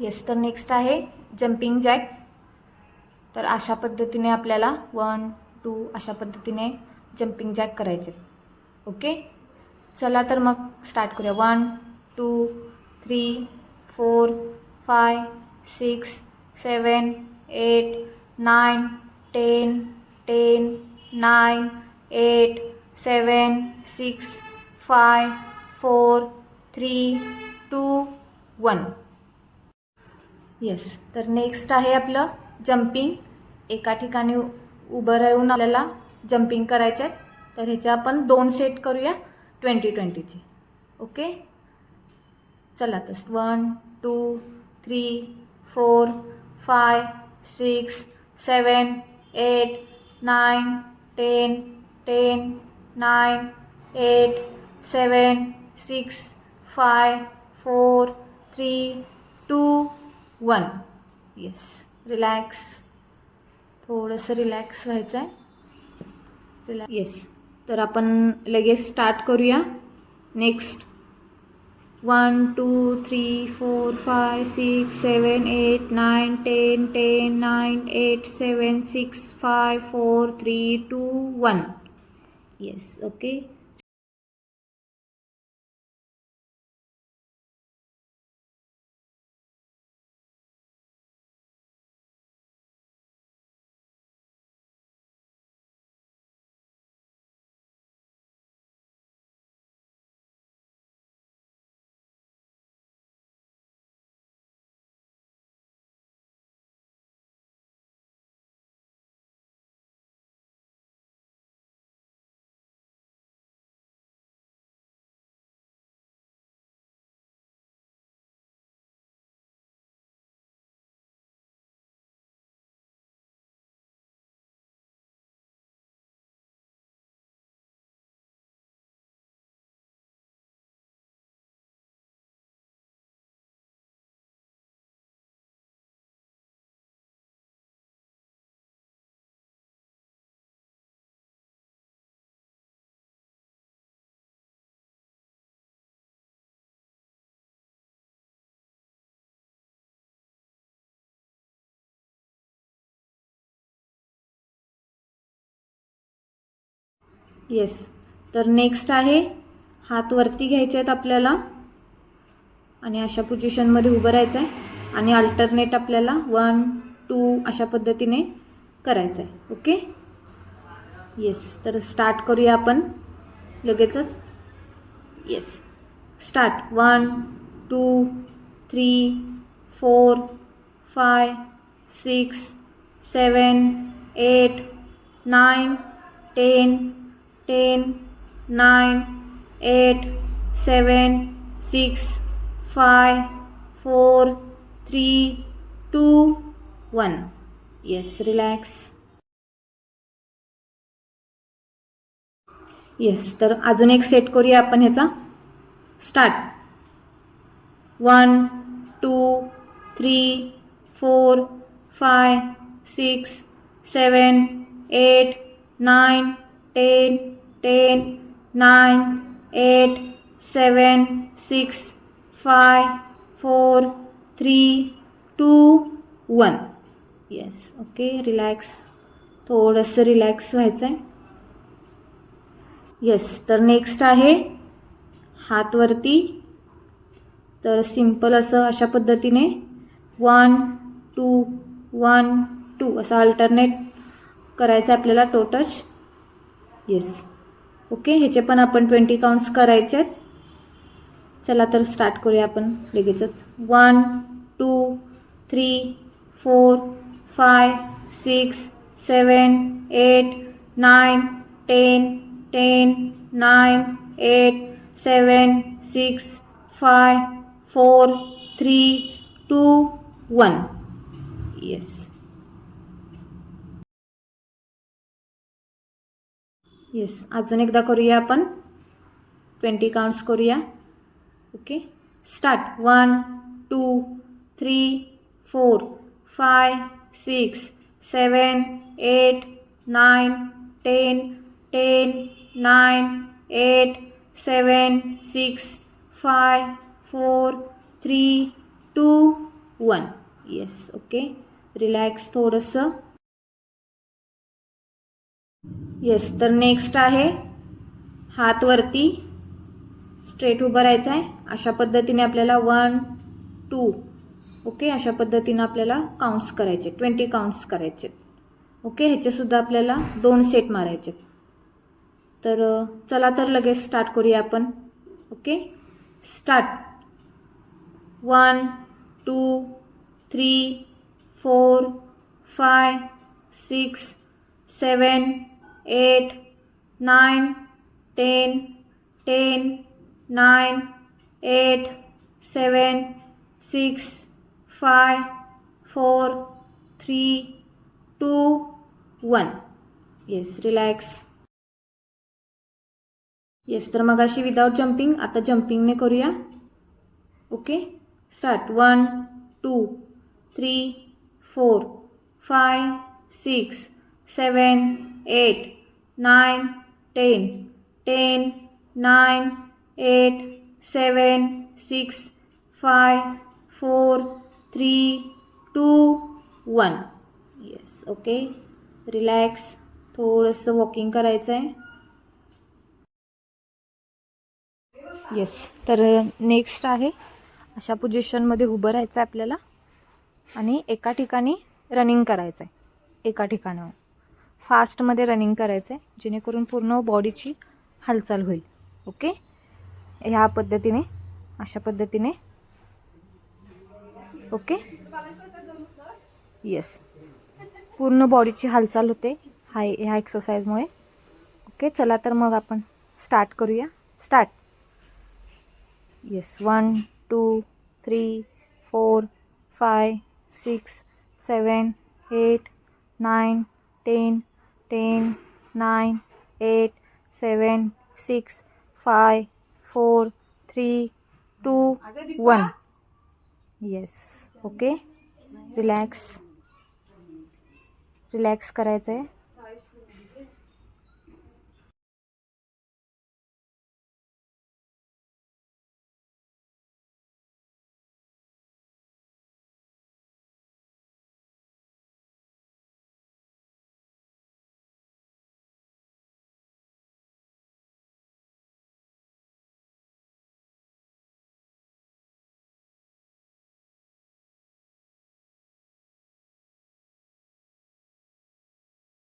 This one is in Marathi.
येस तर नेक्स्ट आहे जम्पिंग जॅक तर अशा पद्धतीने आपल्याला वन टू अशा पद्धतीने जम्पिंग जॅक करायचे. ओके चला तर मग स्टार्ट करूया. One two three four five six seven eight nine ten ten nine eight seven six five four three two one yes तर नेक्स्ट आहे आपलं जम्पिंग एका ठिकाणी उ- उभं राहून आपल्याला जम्पिंग करायचे आहेत. तर ह्याचे आपण दोन सेट करूया ट्वेंटी ट्वेंटीचे ओके चला तर one two three four five six seven eight nine ten ten nine eight seven six five four three two one. Yes relax थोडंसं रिलॅक्स व्हायचं आहे रिलॅ येस तर आपण लगेच स्टार्ट करूया. Next one two three four five six seven eight nine ten ten nine eight seven six five four three two one yes okay yes तर नेक्स्ट आहे हात वरती घ्यायचे आहेत आपल्याला. आणि अशा पोझिशनमध्ये उभं राहायचं आहे आणि अल्टरनेट आपल्याला वन टू अशा पद्धतीने करायचं आहे ओके येस तर स्टार्ट करूया आपण. लगेचच. Yes start one two three four five six seven eight nine ten ten nine eight seven six five four three two one. Yes relax yes तर अजून एक सेट करूया आपण ह्याचा. Start one two three four five six seven eight nine ten ten nine eight seven six five four three two one. Yes okay relax थोडंसं रिलॅक्स व्हायचं आहे येस तर नेक्स्ट आहे हातवरती तर सिंपल असं अशा पद्धतीने. वन टू वन टू असं अल्टरनेट करायचं आपल्याला टोटच येस ओके ह्याचे पण आपण ट्वेंटी काउंट्स करायचे आहेत. चला तर स्टार्ट करूया आपण लगेचच. One two three four five six seven eight nine ten ten nine eight seven six five four three two one yes yes अजून एकदा करूया आपण. ट्वेंटी काउंट्स करूया. Okay start one two three four five six seven eight nine ten ten nine eight seven six five four three two one yes okay relax थोडंसं. येस तर नेक्स्ट आहे. हात वरती स्ट्रेट उभं राहायचं आहे. अशा पद्धतीने आपल्याला वन टू ओके अशा पद्धतीनं आपल्याला काउंट्स करायचे ट्वेंटी काउंट्स करायचे ओके ह्याचेसुद्धा आपल्याला दोन सेट मारायचे तर चला तर लगेच स्टार्ट करूया आपण. Okay start one two three four five six seven eight nine ten ten, nine, eight, seven, six five four, three, two, one. Yes relax yes तर मग अशी विदाउट जम्पिंग आता जम्पिंगने करूया. Okay start one two three four five six seven eight nine ten ten nine eight seven six five four three two one. Yes okay relax थोडंसं वॉकिंग करायचं आहे येस तर नेक्स्ट आहे. अशा पोझिशनमध्ये उभं राहायचं आहे आपल्याला. आणि एका ठिकाणी रनिंग करायचं आहे एका ठिकाणावर. फास्टमध्ये रनिंग करायचं आहे जेणेकरून पूर्ण बॉडीची हालचाल होईल. ओके? ह्या पद्धतीने अशा पद्धतीने. ओके? येस पूर्ण बॉडीची हालचाल होते हा ह्या एक्सरसाइजमुळे ओके? चला तर मग आपण स्टार्ट करूया. Start yes one two three four five six seven eight nine ten ten nine eight seven six five four three two one yes okay relax relax करायचं आहे